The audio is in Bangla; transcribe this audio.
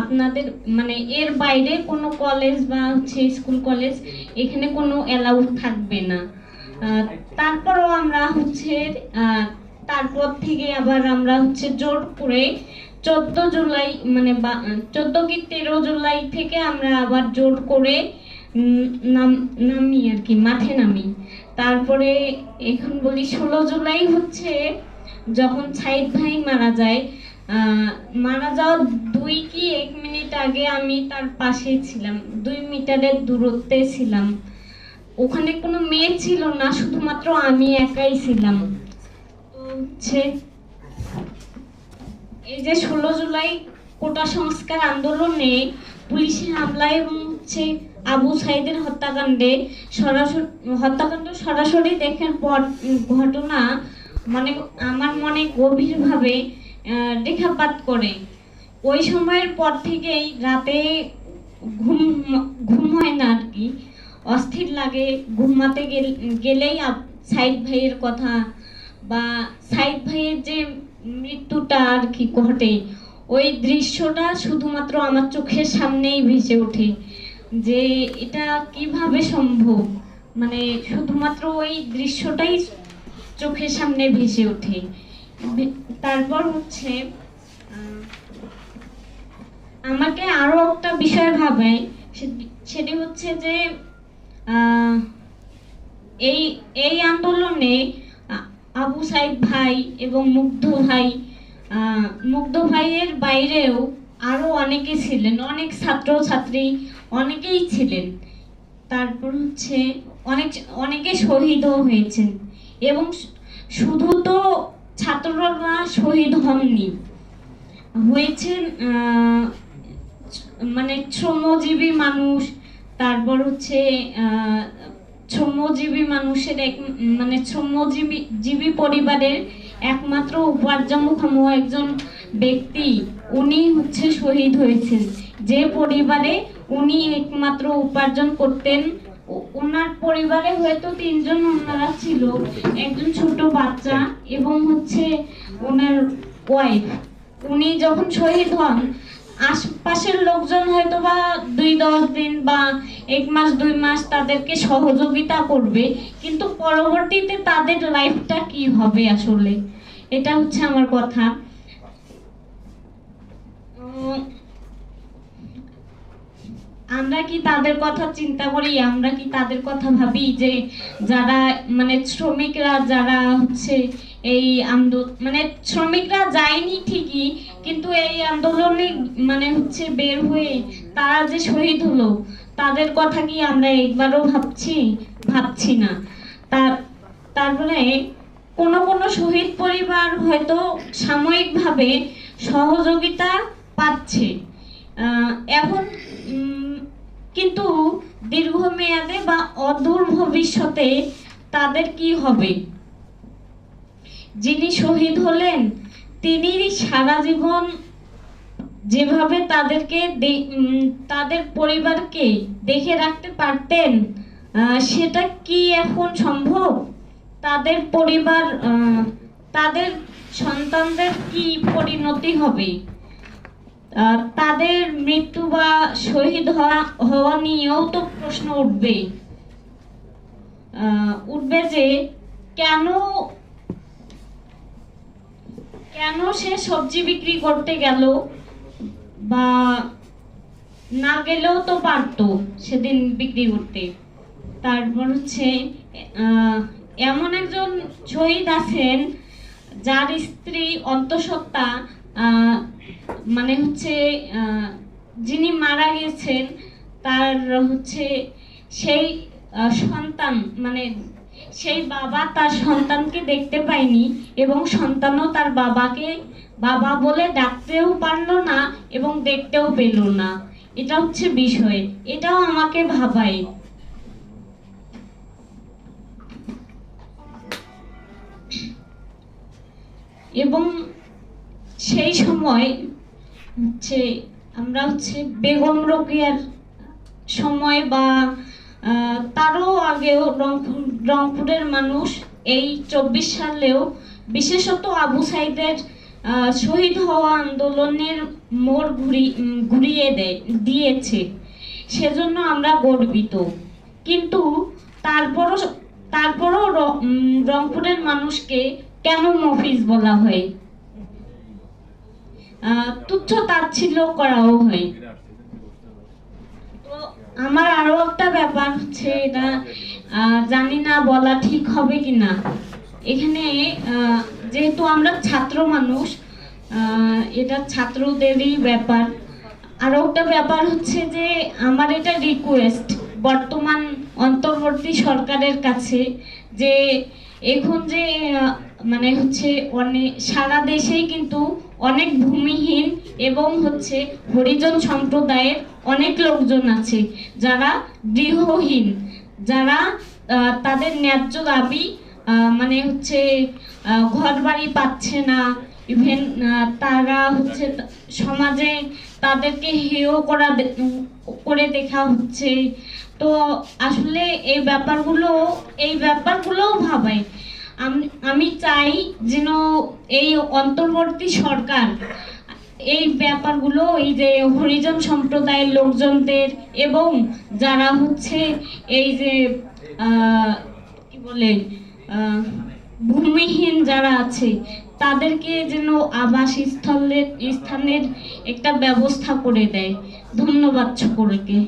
আপনাদের মানে এর বাইরে কোনো কলেজ বা হচ্ছে স্কুল কলেজ এখানে কোনো অ্যালাউড থাকবে না। তারপরও আমরা হচ্ছে তারপর থেকে আবার আমরা হচ্ছে জোর করে চোদ্দ জুলাই মানে চোদ্দ কি তেরো জুলাই থেকে আমরা আবার জোর করে নাম, নামি আর কি, মাঠে নামি। তারপরে এখন বলি ষোলো জুলাই হচ্ছে যখন সাইদ ভাই মারা যায় মারা যাওয়ার দুই কি এক মিনিট আগে আমি তার পাশে ছিলাম, দুই মিটারের দূরত্বে ছিলাম। ওখানে কোনো মেয়ে ছিল না, শুধুমাত্র আমি একাই ছিলাম। তো হচ্ছে, এই যে ষোলো জুলাই কোটা সংস্কার আন্দোলনে পুলিশের হামলায় এবং হচ্ছে আবু সাইদের হত্যাকাণ্ডে সরাসরি, হত্যাকাণ্ড সরাসরি দেখার পর ঘটনা মানে আমার মনে গভীরভাবে রেখাপাত করে। ওই সময়ের পর থেকেই রাতে ঘুম ঘুম হয় না আর কি। অস্থির লাগে, ঘুমাতে গেল- গেলেই সাইদ ভাইয়ের কথা বা সাইদ ভাইয়ের যে মৃত্যুটা আর কি ঘটে, ওই দৃশ্যটা শুধুমাত্র আমার চোখের সামনেই ভেসে ওঠে। যে এটা কীভাবে সম্ভব? মানে শুধুমাত্র ওই দৃশ্যটাই চোখের সামনে ভেসে ওঠে। তারপর হচ্ছে আমাকে আরও একটা বিষয় ভাবে সেটি- হচ্ছে যে এই এই আন্দোলনে আবু সাইদ ভাই এবং মুগ্ধ ভাই মুগ্ধ ভাইয়ের বাইরেও আরও অনেকে ছিলেন, অনেক ছাত্র ছাত্রী অনেকেই ছিলেন। তারপর হচ্ছে অনেক, অনেকে শহীদও হয়েছেন। এবং শুধু তো ছাত্ররা শহীদ হননি। হয়েছেন আহ, মানে শ্রমজীবী মানুষ তারপর হচ্ছে শ্রমজীবী মানুষের এক মানে শ্রমজীবী জীবী পরিবারের একমাত্র উপার্জনক্ষম একজন ব্যক্তি উনি হচ্ছে শহীদ হয়েছেন। যে পরিবারে উনি একমাত্র উপার্জন করতেন ওনার পরিবারে হয়তো তিনজন ওনারা ছিল। একজন ছোট বাচ্চা এবং হচ্ছে ওনার ওয়াইফ উনি যখন শহীদ হন, আশপাশের লোকজন হয়তো বা দুই দশ দিন বা এক মাস, দুই মাস তাদেরকে সহযোগিতা করবে, কিন্তু পরবর্তীতে তাদের লাইফটা কি হবে আসলে? এটা হচ্ছে আমার কথা। আমরা কি তাদের কথা চিন্তা করি? আমরা কি তাদের কথা ভাবি যে যারা মানে শ্রমিকরা যারা হচ্ছে এই আন্দোলন মানে শ্রমিকরা যায়নি ঠিকই, কিন্তু এই আন্দোলনে মানে হচ্ছে বের হয়ে তারা যে শহীদ হলো, তাদের কথা কি আমরা একবারও ভাবছি? ভাবছি না। তার তারপরে কোনো কোনো শহীদ পরিবার হয়তো সাময়িকভাবে সহযোগিতা পাচ্ছে। এখন কিন্তু দীর্ঘমেয়াদে বা অদূর ভবিষ্যতে তাদের কি হবে? যিনি শহীদ হলেন তিনি সারা জীবন যেভাবে তাদেরকে তাদের পরিবারকে দেখে রাখতে পারতেন সেটা কি এখন সম্ভব? তাদের পরিবার তাদের সন্তানদের কি পরিণতি হবে? তাদের মৃত্যু বা শহীদ হওয়া নিয়েও তো প্রশ্ন উঠবে উঠবে যে কেন কেন সে সবজি বিক্রি করতে গেল বা না গেলেও তো পারতো সেদিন বিক্রি করতে। তারপর হচ্ছে এমন একজন শহীদ আছেন যার স্ত্রী অন্তঃসত্ত্বা মানে হচ্ছে যিনি মারা গেছেন, তার হচ্ছে সেই সন্তান মানে সেই বাবা তার সন্তানকে দেখতে পায়নি এবং সন্তানও তার বাবাকে, বাবা বলে ডাকতেও পারল না এবং দেখতেও পেল না। এটা হচ্ছে বিষয়। এটাও আমাকে ভাবায়। এবং সেই সময় হচ্ছে আমরা হচ্ছে বেগম রোকেয়ার সময় বা তারও আগেও রংপুর, রংপুরের মানুষ এই চব্বিশ সালেও বিশেষত আবু সাইদের শহীদ হওয়া আন্দোলনের মোড় ঘুরি, ঘুরিয়ে দেয় দিয়েছে। সেজন্য আমরা গর্বিত। কিন্তু তারপরও তারপরও রংপুরের মানুষকে কেন মফিজ বলা হয়? তুচ্ছ তাচ্ছিল্য করাও হয়। তো আমার আরও একটা ব্যাপার হচ্ছে এটা জানি না বলা ঠিক হবে কিনা এখানে যেহেতু আমরা ছাত্র মানুষ এটা ছাত্রদেরই ব্যাপার। আরও একটা ব্যাপার হচ্ছে যে, আমার এটা রিকোয়েস্ট বর্তমান অন্তর্বর্তী সরকারের কাছে যে, এখন যে মানে হচ্ছে অনেক সারা দেশেই কিন্তু অনেক ভূমিহীন এবং হচ্ছে হরিজন সম্প্রদায়ের অনেক লোকজন আছে যারা গৃহহীন, যারা তাদের ন্যায্য দাবি মানে হচ্ছে ঘর বাড়ি পাচ্ছে না। ইভেন তারা হচ্ছে সমাজে তাদেরকে হেয় করা করে দেখা হচ্ছে। তো আসলে এই ব্যাপারগুলো, এই ব্যাপারগুলোও ভাবাই আমি চাই যেন এই অন্তর্বর্তী সরকার এই ব্যাপারগুলো, এই যে হরিজন সম্প্রদায়ের লোকজনদের এবং যারা হচ্ছে এই যে কি বলে ভূমিহীন যারা আছে, তাদেরকে যেন আবাস স্থলের স্থানের একটা ব্যবস্থা করে দেয়। ধন্যবাদ সকলকে।